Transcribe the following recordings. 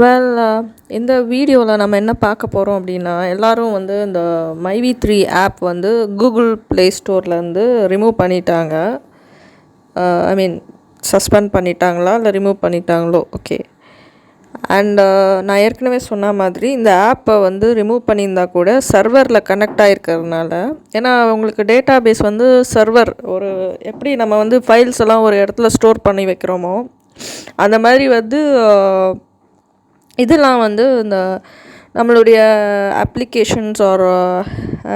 Well uh, இந்த வீடியோவில் நம்ம என்ன பார்க்க போகிறோம் அப்படின்னா எல்லாரும் வந்து இந்த மைவி த்ரீ ஆப் வந்து கூகுள் ப்ளே ஸ்டோர்லேருந்து ரிமூவ் பண்ணிட்டாங்க. ஐ மீன் சஸ்பெண்ட் பண்ணிட்டாங்களா இல்லை ரிமூவ் பண்ணிட்டாங்களோ? ஓகே அண்ட் uh, நான் ஏற்கனவே சொன்ன மாதிரி இந்த ஆப்பை வந்து ரிமூவ் பண்ணியிருந்தா கூட சர்வரில் கனெக்ட் ஆகிருக்கிறதுனால ஏன்னா உங்களுக்கு டேட்டா பேஸ் வந்து சர்வர் ஒரு எப்படி நம்ம வந்து ஃபைல்ஸ் எல்லாம் ஒரு இடத்துல ஸ்டோர் பண்ணி வைக்கிறோமோ அந்த மாதிரி வந்து uh, இதெல்லாம் வந்து இந்த நம்மளுடைய அப்ளிகேஷன்ஸ் ஆர்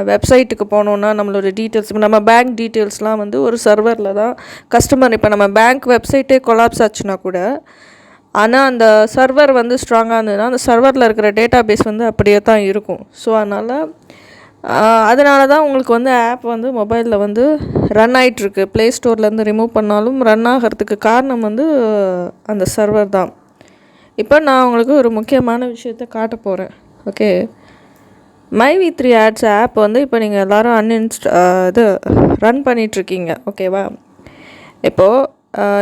வெப்சைட்டுக்கு போனோன்னா நம்மளுடைய டீட்டெயில்ஸ் இப்போ நம்ம பேங்க் டீட்டெயில்ஸ்லாம் வந்து ஒரு சர்வரில் தான் கஸ்டமர் இப்போ நம்ம பேங்க் வெப்சைட்டே கொலாப்ஸ் ஆச்சுன்னா கூட ஆனால் அந்த சர்வர் வந்து ஸ்ட்ராங்காக இருந்ததுன்னா அந்த சர்வரில் இருக்கிற டேட்டா பேஸ் வந்து அப்படியே தான் இருக்கும். ஸோ அதனால் அதனால தான் உங்களுக்கு வந்து ஆப் வந்து மொபைலில் வந்து ரன் ஆகிட்டுருக்கு ப்ளே ஸ்டோர்லேருந்து ரிமூவ் பண்ணாலும் ரன் ஆகிறதுக்கு காரணம் வந்து அந்த சர்வர் தான். இப்போ நான் உங்களுக்கு ஒரு முக்கியமான விஷயத்த காட்ட போகிறேன் okay My V three ads app வந்து இப்போ நீங்கள் எல்லோரும் அன்இன்ஸ்ட் இது ரன் பண்ணிகிட்ருக்கீங்க ஓகேவா இப்போது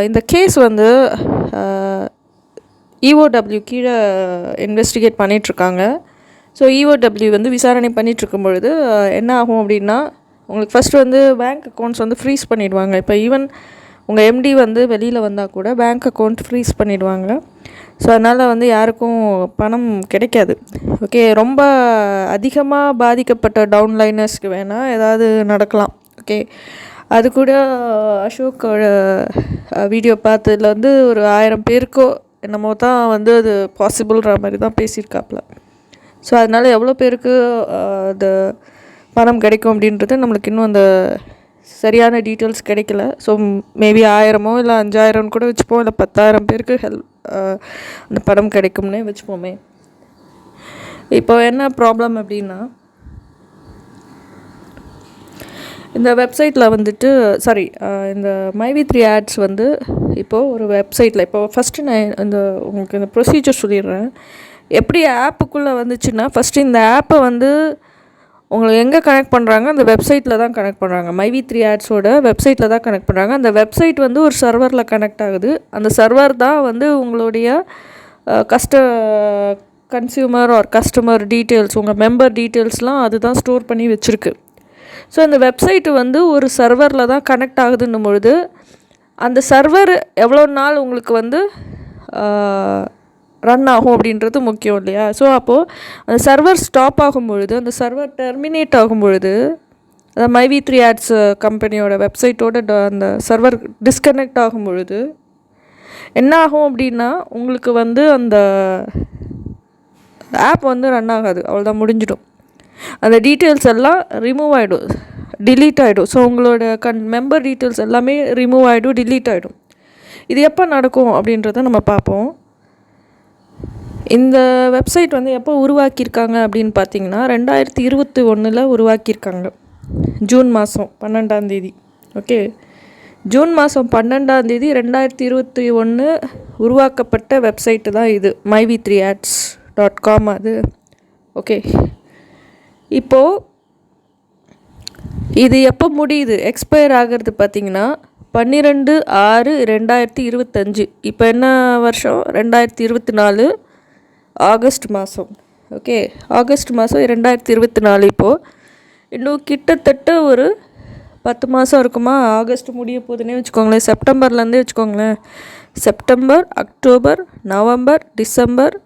இந்த கேஸ் வந்து இஓடபிள்யூ கீழே இன்வெஸ்டிகேட் பண்ணிகிட்ருக்காங்க ஸோ இஓடபிள்யூ வந்து விசாரணை பண்ணிகிட்ருக்கும் பொழுது என்ன ஆகும் அப்படின்னா உங்களுக்கு ஃபஸ்ட்டு வந்து பேங்க் அக்கௌண்ட்ஸ் வந்து ஃப்ரீஸ் பண்ணிவிடுவாங்க இப்போ ஈவன் உங்கள் எம்டி வந்து வெளியில் வந்தால் கூட பேங்க் அக்கௌண்ட் ஃப்ரீஸ் பண்ணிவிடுவாங்க ஸோ அதனால் வந்து யாருக்கும் பணம் கிடைக்காது. ஓகே ரொம்ப அதிகமாக பாதிக்கப்பட்ட டவுன்லைனர்ஸ்க்கு வேணால் ஏதாவது நடக்கலாம். ஓகே அது கூட அசோக்கோட வீடியோ பார்த்ததுல வந்து ஒரு ஆயிரம் பேருக்கோ என்னமோ தான் வந்து அது பாசிபிள்ன்ற மாதிரி தான் பேசியிருக்காப்புல. ஸோ அதனால் எவ்வளோ பேருக்கு அது பணம் கிடைக்கும் அப்படின்றது நம்மளுக்கு இன்னும் அந்த சரியான டீட்டெயில்ஸ் கிடைக்கல. ஸோ மேபி ஆயிரமோ இல்லை அஞ்சாயிரம்னு கூட வச்சுப்போம். இல்லை பத்தாயிரம் பேருக்கு ஹெல்ப் அந்த படம் கிடைக்கும்னே வச்சுப்போமே. இப்போ என்ன ப்ராப்ளம் அப்படின்னா இந்த வெப்சைட்டில் வந்துட்டு சாரி இந்த மைவி த்ரீ ஆட்ஸ் வந்து இப்போது ஒரு வெப்சைட்டில் இப்போ ஃபஸ்ட்டு நான் இந்த உங்களுக்கு இந்த ப்ரொசீஜர் சொல்லிடுறேன். எப்படி ஆப்புக்குள்ளே வந்துச்சுன்னா ஃபஸ்ட்டு இந்த ஆப்பை வந்து உங்களை எங்கே கனெக்ட் பண்ணுறாங்க அந்த வெப்சைட்டில் தான் கனெக்ட் பண்ணுறாங்க மைவி த்ரீ ஆட்ஸோட வெப்சைட்டில் தான் கனெக்ட் பண்ணுறாங்க அந்த வெப்சைட் வந்து ஒரு சர்வரில் கனெக்ட் ஆகுது. அந்த சர்வர் தான் வந்து உங்களுடைய கஸ்ட கன்சியூமர் ஆர் கஸ்டமர் டீட்டெயில்ஸ் உங்கள் மெம்பர் டீட்டெயில்ஸ்லாம் அதுதான் ஸ்டோர் பண்ணி வச்சுருக்கு. ஸோ அந்த வெப்சைட்டு வந்து ஒரு சர்வரில் தான் கனெக்ட் ஆகுதுன்னும் பொழுது அந்த சர்வர் எவ்வளோ நாள் உங்களுக்கு வந்து ரன் ஆகும் அப்படின்றது முக்கியம் இல்லையா? ஸோ அப்போது அந்த சர்வர் ஸ்டாப் ஆகும் பொழுது அந்த சர்வர் டெர்மினேட் ஆகும் பொழுது அந்த மைவி த்ரீ ஆட்ஸ் கம்பெனியோட வெப்சைட்டோட அந்த சர்வர் டிஸ்கனெக்ட் ஆகும் பொழுது என்ன ஆகும் அப்படின்னா உங்களுக்கு வந்து அந்த ஆப் வந்து ரன் ஆகாது. அவ்வளோதான் முடிஞ்சிடும். அந்த டீட்டெயில்ஸ் எல்லாம் ரிமூவ் ஆகிடும் டிலீட் ஆகிடும் ஸோ உங்களோட கன் மெம்பர் டீட்டெயில்ஸ் எல்லாமே ரிமூவ் ஆகிடும் டிலீட் ஆகிடும் இது எப்போ நடக்கும் அப்படின்றத நம்ம பார்ப்போம். இந்த வெப்சைட் வந்து எப்போ உருவாக்கியிருக்காங்க அப்படின்னு பார்த்தீங்கன்னா ரெண்டாயிரத்தி இருபத்தி ஒன்றில் உருவாக்கியிருக்காங்க. ஜூன் மாதம் பன்னெண்டாந்தேதி ஓகே? ஜூன் மாதம் பன்னெண்டாந்தேதி ரெண்டாயிரத்தி இருபத்தி ஒன்று உருவாக்கப்பட்ட வெப்சைட்டு தான் இது. My V three ads dot com அது. ஓகே? இப்போது இது எப்போ முடியுது? எக்ஸ்பயர் ஆகிறது பார்த்தீங்கன்னா பன்னிரெண்டு ஆறு ரெண்டாயிரத்தி இருபத்தஞ்சு. இப்போ என்ன வருஷம்? ரெண்டாயிரத்தி இருபத்தி நாலு. ஆகஸ்ட் மாதம் ஓகே ஆகஸ்ட் மாதம் இரண்டாயிரத்தி இருபத்தி நாலு இப்போது இன்னும் கிட்டத்தட்ட ஒரு பத்து மாதம் இருக்குமா? ஆகஸ்ட் முடிய போதுன்னே வச்சுக்கோங்களேன். செப்டம்பர்லேருந்தே வச்சுக்கோங்களேன். September October November December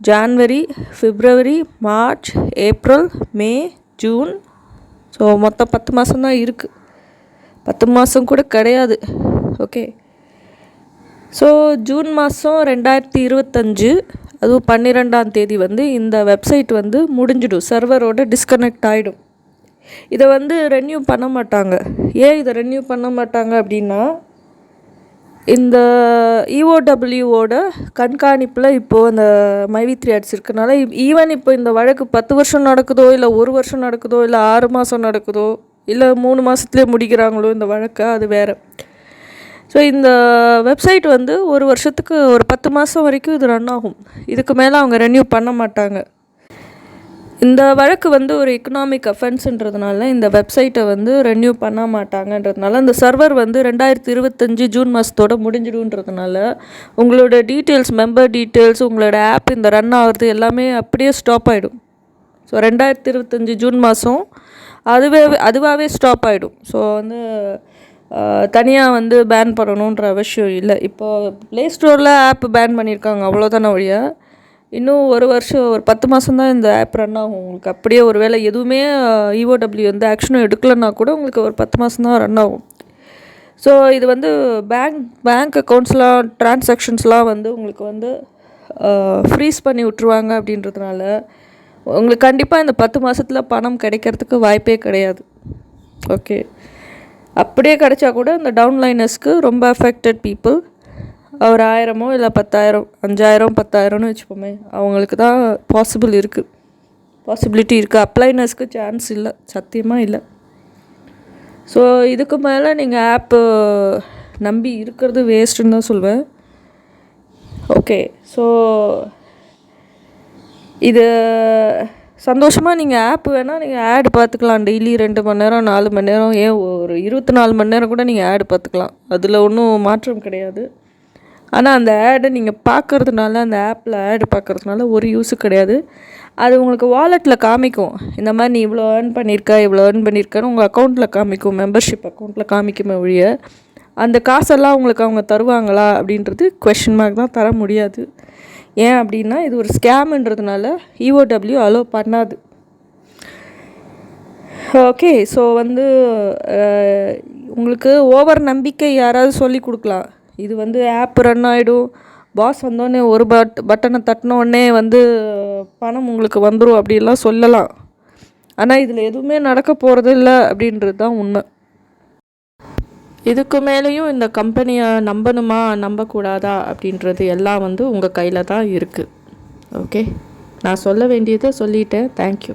January February March April May June. So மொத்தம் பத்து மாதம் தான் இருக்குது பத்து மாதம் கூட கிடையாது. ஓகே ஸோ ஜூன் மாதம் ரெண்டாயிரத்தி இருபத்தஞ்சு அதுவும் பன்னிரெண்டாம் தேதி வந்து இந்த வெப்சைட் வந்து முடிஞ்சிடும். சர்வரோட டிஸ்கனெக்ட் ஆகிடும் இதை வந்து ரெனியூ பண்ண மாட்டாங்க. ஏன் இதை ரெனியூ பண்ண மாட்டாங்க அப்படின்னா இந்த இஓடபிள்யூவோட கண்காணிப்பில் இப்போது அந்த மைவி த்ரீ ஆட்ஸ் இருக்கனால ஈவன் இப்போ இந்த வழக்கு பத்து வருஷம் நடக்குதோ இல்லை ஒரு வருஷம் நடக்குதோ இல்லை ஆறு மாதம் நடக்குதோ இல்லை மூணு மாதத்துலேயே முடிக்கிறாங்களோ இந்த வழக்கை அது வேறு. ஸோ இந்த வெப்சைட் வந்து ஒரு வருஷத்துக்கு ஒரு பத்து மாதம் வரைக்கும் இது ரன் ஆகும். இதுக்கு மேலே அவங்க ரெனியூ பண்ண மாட்டாங்க. இந்த வழக்கு வந்து ஒரு எக்கனாமிக் அஃபென்ஸ்ன்றதுனால இந்த வெப்சைட்டை வந்து ரெனியூ பண்ண மாட்டாங்கன்றதுனால அந்த சர்வர் வந்து ரெண்டாயிரத்தி இருபத்தஞ்சி ஜூன் மாதத்தோட முடிஞ்சிடுன்றதுனால உங்களோட டீட்டெயில்ஸ் மெம்பர் டீட்டெயில்ஸ் உங்களோட ஆப் இந்த ரன் ஆகிறது எல்லாமே அப்படியே ஸ்டாப் ஆகிடும் ஸோ ரெண்டாயிரத்தி இருபத்தஞ்சி ஜூன் மாதம் அதுவே அதுவாகவே ஸ்டாப் ஆகிடும் ஸோ வந்து தனியாக வந்து பேன் பண்ணணுன்ற அவசியம் இல்லை. இப்போது ப்ளே ஸ்டோரில் ஆப் பேன் பண்ணியிருக்காங்க அவ்வளோதானே ஒழிய. இன்னும் ஒரு வருஷம் ஒரு பத்து மாதம் தான் இந்த ஆப் ரன் ஆகும். உங்களுக்கு அப்படியே ஒரு வேளை எதுவுமே இஓடபிள்யூ வந்து ஆக்ஷனும் எடுக்கலைன்னா கூட உங்களுக்கு ஒரு பத்து மாதம் தான் ரன் ஆகும். ஸோ இது வந்து பேங்க் பேங்க் அக்கௌண்ட்ஸ்லாம் டிரான்சாக்ஷன்ஸ்லாம் வந்து உங்களுக்கு வந்து ஃப்ரீஸ் பண்ணி விட்ருவாங்க அப்படின்றதுனால உங்களுக்கு கண்டிப்பாக இந்த பத்து மாதத்தில் பணம் கிடைக்கிறதுக்கு வாய்ப்பே கிடையாது. ஓகே அப்படியே கிடைச்சா கூட இந்த டவுன்லைனர்ஸ்க்கு ரொம்ப அஃபெக்டட் பீப்புள் ஒரு ஆயிரமோ இல்லை பத்தாயிரம் அஞ்சாயிரம் பத்தாயிரம்னு வச்சுப்போமே அவங்களுக்கு தான் பாசிபிள் இருக்குது பாசிபிலிட்டி இருக்குது அப்ளைனர்ஸ்க்கு சான்ஸ் இல்லை. சத்தியமாக இல்லை. ஸோ இதுக்கு மேலே நீங்கள் ஆப்பு நம்பி இருக்கிறது வேஸ்ட்டுன்னு தான் சொல்வேன். ஓகே ஸோ இது சந்தோஷமாக நீங்கள் ஆப் வேணால் நீங்கள் ஆடு பார்த்துக்கலாம் டெய்லி ரெண்டு மணி நேரம் நாலு மணி நேரம் ஏன் ஒரு இருபத்தி நாலு மணி நேரம் கூட நீங்கள் ஆடு பார்த்துக்கலாம் அதில் ஒன்றும் மாற்றம் கிடையாது. ஆனால் அந்த ஆடை நீங்கள் பார்க்கறதுனால அந்த ஆப்பில் ஆடு பார்க்கறதுனால ஒரு யூஸு கிடையாது. அது உங்களுக்கு வாலெட்டில் காமிக்கும். இந்த மாதிரி நீ இவ்வளோ ஏர்ன் பண்ணியிருக்கா இவ்வளோ ஏர்ன் பண்ணியிருக்கான்னு உங்கள் அக்கௌண்ட்டில் காமிக்கும். மெம்பர்ஷிப் அக்கௌண்ட்டில் காமிக்குமே ஒழிய அந்த காசெல்லாம் உங்களுக்கு அவங்க தருவாங்களா அப்படின்றது கொஷின் மார்க் தான் தர முடியாது. ஏன் அப்படின்னா இது ஒரு ஸ்கேம்ன்றதுனால இஓடபிள்யூ அலோவ் பண்ணாது. ஓகே ஸோ வந்து உங்களுக்கு ஓவர் நம்பிக்கை யாராவது சொல்லி கொடுக்கலாம். இது வந்து ஆப் ரன் ஆகிடும் பாஸ் வந்தோடனே ஒரு பட் பட்டனை தட்டினோடனே வந்து பணம் உங்களுக்கு வந்துடும் அப்படிலாம் சொல்லலாம். ஆனால் இதில் எதுவுமே நடக்க போகிறது இல்லை அப்படின்றது தான் உண்மை. இதுக்கு மேலேயும் இந்த கம்பெனியை நம்பணுமா? நம்பக்கூடாதா? அப்படின்றது எல்லாம் வந்து உங்கள் கையில் தான் இருக்குது ஓகே நான் சொல்ல வேண்டியதை சொல்லிட்டேன். தேங்க்யூ